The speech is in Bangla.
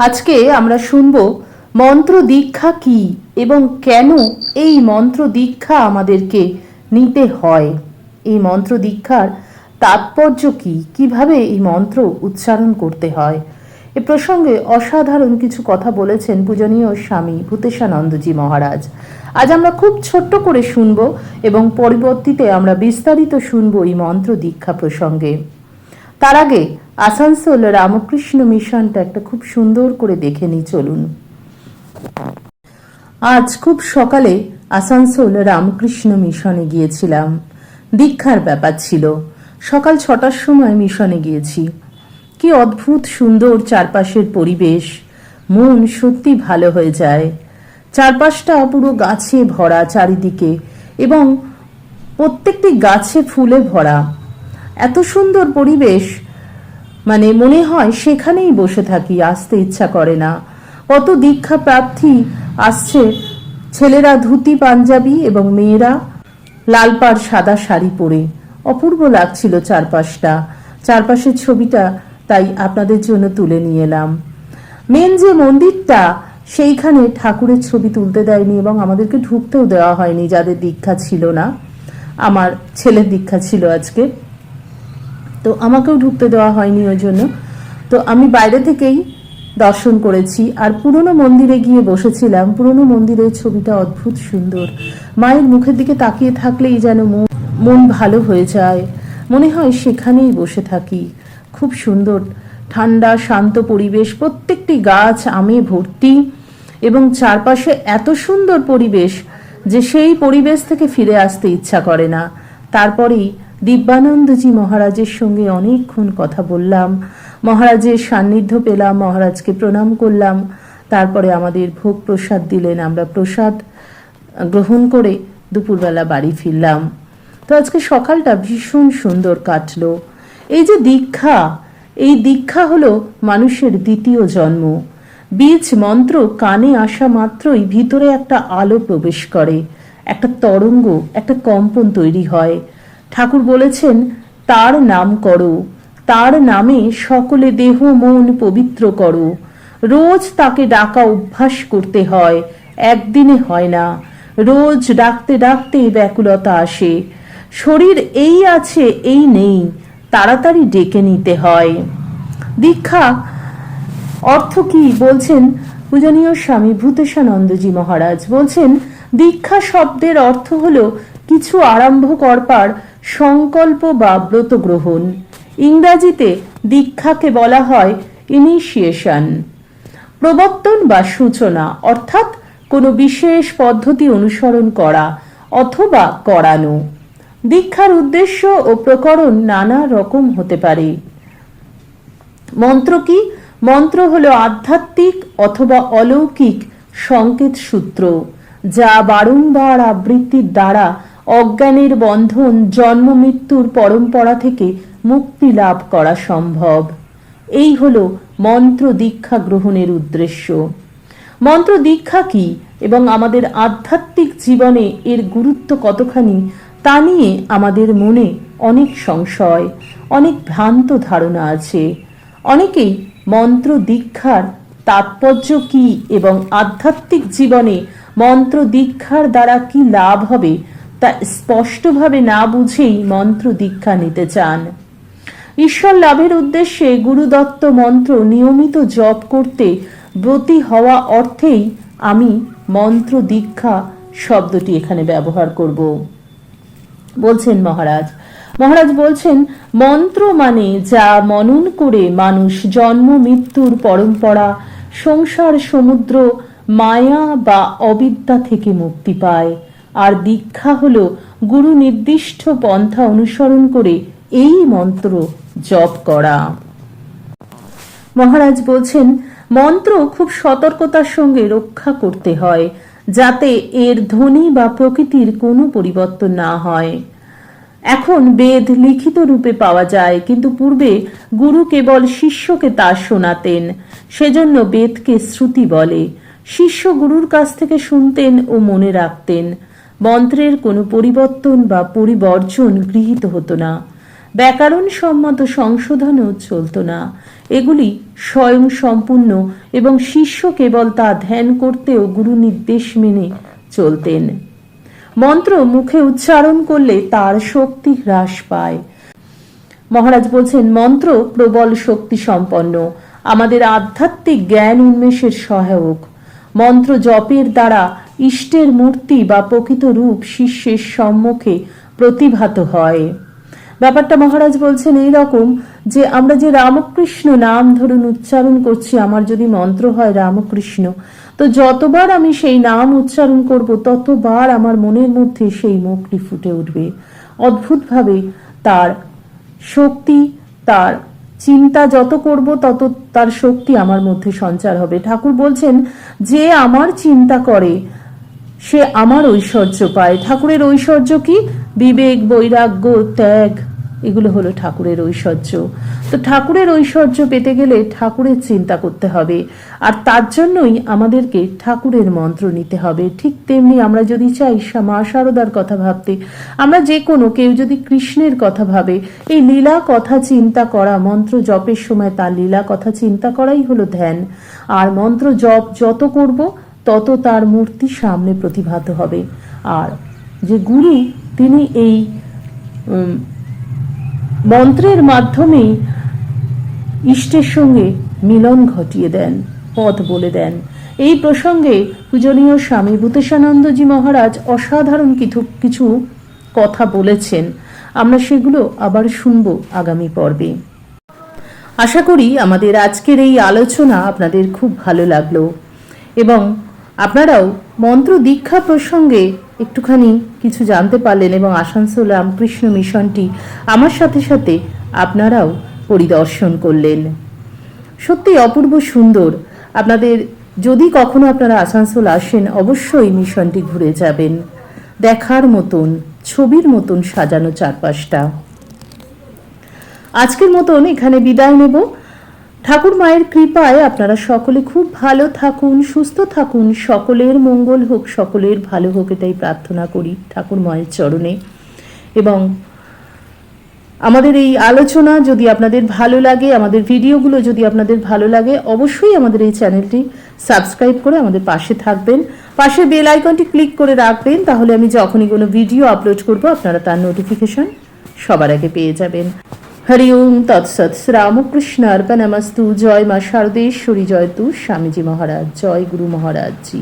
আজকে আমরা শুনব মন্ত্র দীক্ষা কি এবং কেন এই মন্ত্র দীক্ষা আমাদেরকে নিতে হয়? এই মন্ত্র দীক্ষার তাৎপর্য কি? কীভাবে এই মন্ত্র উচ্চারণ করতে হয়? এ প্রসঙ্গে অসাধারণ কিছু কথা বলেছেন পূজনীয় স্বামী ভূতেশানন্দজি মহারাজ। আজ আমরা খুব ছোট্ট করে শুনব এবং পরবর্তীতে আমরা বিস্তারিত শুনব এই মন্ত্র দীক্ষা প্রসঙ্গে। তার আগে আসানসোল রামকৃষ্ণ মিশনটা একটা খুব সুন্দর করে দেখে নিই, চলুন। আজ খুব সকালে আসানসোল রামকৃষ্ণ মিশনে গিয়েছিলাম। দীক্ষার ব্যাপার ছিল। সকাল ছটার সময় মিশনে গিয়েছি। কি অদ্ভুত সুন্দর চারপাশের পরিবেশ। মন সত্যি ভালো হয়ে যায়। চারপাশটা পুরো গাছে ভরা চারিদিকে এবং প্রত্যেকটি গাছে ফুলে ভরা। এত সুন্দর পরিবেশ মানে মনে হয় সেখানেই বসে থাকি, আসতে ইচ্ছা করে না। কত দীক্ষা প্রার্থী আসছে ছেলেরা ধুতি, পাঞ্জাবি এবং মেয়েরা লাল পাড় সাদা শাড়ি পরে। অপূর্ব লাগছিল চারপাশটা। চারপাশের ছবিটা তাই আপনাদের জন্য তুলে নিয়ে এলাম। মেন যে মন্দিরটা, সেইখানে ঠাকুরের ছবি তুলতে দেয়নি এবং আমাদেরকে ঢুকতেও দেওয়া হয়নি, যাদের দীক্ষা ছিল না। আমার ছেলের দীক্ষা ছিল আজকে। তো আমাকেও ঢুকতে দেওয়া হয়নি ওই জন্য। তো আমি বাইরে থেকেই দর্শন করেছি আর পুরনো মন্দিরে গিয়ে বসেছিলাম। পুরনো মন্দিরের ছবিটা অদ্ভুত সুন্দর। মায়ের মুখের দিকে তাকিয়ে থাকলেই যেন মন- মন ভালো হয়ে যায়। মনে হয় সেখানেই বসে থাকি। খুব সুন্দর, ঠান্ডা, শান্ত পরিবেশ, প্রত্যেকটি গাছ, আমে ভর্তি এবং চারপাশে এত সুন্দর পরিবেশ যে সেই পরিবেশ থেকে ফিরে আসতে ইচ্ছা করে না। তারপরেই দিব্যানন্দজি মহারাজের সঙ্গে অনেকক্ষণ কথা বললাম। মহারাজের সান্নিধ্য পেলাম, মহারাজকে প্রণাম করলাম। তারপরে আমাদের ভোগ প্রসাদ দিলেন, আমরা প্রসাদ গ্রহণ করে দুপুরবেলা বাড়ি ফিরলাম। তো আজকে সকালটা ভীষণ সুন্দর কাটলো। এই যে দীক্ষা, এই দীক্ষা হলো মানুষের দ্বিতীয় জন্ম। বীজ মন্ত্র কানে আসা মাত্রই ভিতরে একটা আলো প্রবেশ করে, একটা তরঙ্গ, একটা কম্পন তৈরি হয়। ঠাকুর বলেছেন, তার নাম করো। তার নামে সকলে দেহ মন পবিত্র করো। রোজ তাকে ডাকা অভ্যাস করতে হয়, একদিনে হয় না। রোজ ডাকতে ডাকতে ব্যাকুলতা আসে। শরীর এই আছে, এই নেই, তাড়াতাড়ি ডেকে নিতে হয়। দীক্ষা, অর্থ কি? বলছেন পূজনীয় স্বামী ভূতেশানন্দজি মহারাজ। বলছেন, দীক্ষা শব্দের অর্থ হলো কিছু আরম্ভ করবার সংকল্প বা ব্রত গ্রহণ। ইংরাজিতে দীক্ষাকে বলা হয় ইনিশিয়েশন প্রবর্তন বা সূচনা, অর্থাৎ কোনো বিশেষ পদ্ধতি অনুসরণ করা অথবা করানো। দীক্ষার উদ্দেশ্য ও প্রকরণ নানা রকম হতে পারে। মন্ত্র কি? মন্ত্র হলো আধ্যাত্মিক অথবা অলৌকিক সংকেত সূত্র, যা বারংবার আবৃত্তির দ্বারা অজ্ঞানের বন্ধন জন্ম মৃত্যুর পরম্পরা থেকে মুক্তি লাভ করা সম্ভব। এই হলো মন্ত্র দীক্ষা গ্রহণের উদ্দেশ্য। মন্ত্র দীক্ষা কি এবং আমাদের আধ্যাত্মিক জীবনে এর গুরুত্ব কতখানি তা নিয়ে আমাদের মনে অনেক সংশয়, অনেক ভ্রান্ত ধারণা আছে। অনেকেই মন্ত্র দীক্ষার তাৎপর্য কি এবং আধ্যাত্মিক জীবনে মন্ত্র দীক্ষার দ্বারা কি লাভ হবে তা স্পষ্টভাবে না বুঝেই মন্ত্র দীক্ষা নিতে চান। ঈশ্বর লাভের উদ্দেশ্যে গুরুদত্ত মন্ত্র নিয়মিত জপ করতে ব্রতী হওয়া অর্থেই আমি মন্ত্র দীক্ষা শব্দটি এখানে ব্যবহার করব। বলছেন মহারাজ। মহারাজ বলছেন, মন্ত্র মানে যা মনন করে মানুষ জন্ম, মৃত্যুর পরম্পরা, সংসার, সমুদ্র, মায়া বা অবিদ্যা থেকে মুক্তি পায়। আর দীক্ষা হলো গুরু নির্দিষ্ট পন্থা অনুসরণ করে এই মন্ত্র জপ করা। মহারাজ বলছেন, মন্ত্র খুব সতর্কতার সঙ্গে রক্ষা করতে হয়, যাতে এর ধ্বনি বা প্রকৃতির কোনো পরিবর্তন না হয়। এখন বেদ লিখিত রূপে পাওয়া যায়, কিন্তু পূর্বে গুরু কেবল শিষ্যকে তা শোনাতেন, সেজন্য বেদকে শ্রুতি বলে। শিষ্য গুরুর কাছ থেকে শুনতেন ও মনে রাখতেন। মন্ত্রের কোনো পরিবর্তন বা পরিবর্জন গৃহীত হতো না। ব্যাকরণ সম্মত সংশোধনও চলত না। এগুলি স্বয়ং সম্পূর্ণ এবং শিষ্য কেবল তা ধ্যান করতেও গুরু নির্দেশ মেনে চলতেন। মন্ত্র মুখে উচ্চারণ করলে তার শক্তি হ্রাস পায়। মহারাজ বলছেন, মন্ত্র প্রবল শক্তি সম্পন্ন। আমাদের আধ্যাত্মিক জ্ঞান উন্মেষের সহায়ক। মন্ত্র জপের দ্বারা ইষ্টের মূর্তি বা প্রকৃত রূপ শিষ্যের সম্মুখে প্রতিভাত হয়। ব্যাপারটা মহারাজ বলছেন এই রকম যে, আমরা যে রামকৃষ্ণ নাম ধরুন উচ্চারণ করছি, আমার যদি মন্ত্র হয় রামকৃষ্ণ, তো যতবার আমি সেই নাম উচ্চারণ করব, ততবার আমার মনের মধ্যে সেই মুখটি ফুটে উঠবে। অদ্ভুতভাবে তার শক্তি, তার চিন্তা যত করব, তত তার শক্তি আমার মধ্যে সঞ্চার হবে। ঠাকুর বলছেন, যে আমার চিন্তা করে সে আমার ঐশ্বর্য পায়। ঠাকুরের ঐশ্বর্য কি? বিবেক, বৈরাগ্য, ত্যাগ, এগুলো হলো ঠাকুরের ঐশ্বর্য। তো ঠাকুরের ঐশ্বর্য পেতে গেলে ঠাকুরের চিন্তা করতে হবে। আর তার জন্যই আমাদেরকে ঠাকুরের মন্ত্র নিতে হবে। ঠিক তেমনি আমরা যদি চাই মা শারদার কথা ভাবতে, আমরা যে কোনো, কেউ যদি কৃষ্ণের কথা ভাবে, এই লীলা কথা চিন্তা করা, মন্ত্র জপের সময় তার লীলা কথা চিন্তা করাই হলো ধ্যান। আর মন্ত্র জপ যত করব তত তার মূর্তি সামনে প্রতিভাত হবে। আর যে গুরু, তিনি এই মন্ত্রের মাধ্যমে ইষ্টের সঙ্গে মিলন ঘটিয়ে দেন, পথ বলে দেন। এই প্রসঙ্গে পূজনীয় স্বামী ভূতেশানন্দজি মহারাজ অসাধারণ কিছু কিছু কথা বলেছেন। আমরা সেগুলো আবার শুনব আগামী পর্বে। আশা করি আমাদের আজকের এই আলোচনা আপনাদের খুব ভালো লাগল। এবং আপনারাও মন্ত্র দীক্ষা প্রসঙ্গে একটুখানি কিছু জানতে পারলেন এবং আসানসোল রামকৃষ্ণ মিশনটি আমার সাথে সাথে আপনারাও পরিদর্শন করলেন। সত্যি অপূর্ব সুন্দর। আপনাদের যদি কখনো আপনারা আসানসোল আসেন, অবশ্যই মিশনটি ঘুরে যাবেন। দেখার মতন, ছবির মতন সাজানো চারপাশটা। আজকের মতন এখানে বিদায় নেব। ঠাকুর মায়ের কৃপায় আপনারা সকলে খুব ভালো থাকুন, সুস্থ থাকুন। সকলের মঙ্গল হোক, সকলের ভালো হোক, এটাই প্রার্থনা করি ঠাকুর মায়ের চরণে। এবং আমাদের এই আলোচনা যদি আপনাদের ভালো লাগে, আমাদের ভিডিওগুলো যদি আপনাদের ভালো লাগে, অবশ্যই আমাদের এই চ্যানেলটি সাবস্ক্রাইব করে আমাদের পাশে থাকবেন। পাশে বেল আইকনটি ক্লিক করে রাখবেন, তাহলে আমি যখনই কোনো ভিডিও আপলোড করব, আপনারা তার নোটিফিকেশন সবার আগে পেয়ে যাবেন। হরি ওম তৎসৎ শ্রীরামকৃষ্ণ অর্পণমস্তু। জয় মা শারদেশ্বরী, জয় তু স্বামীজি মহারাজ, জয় গুরু মহারাজ জি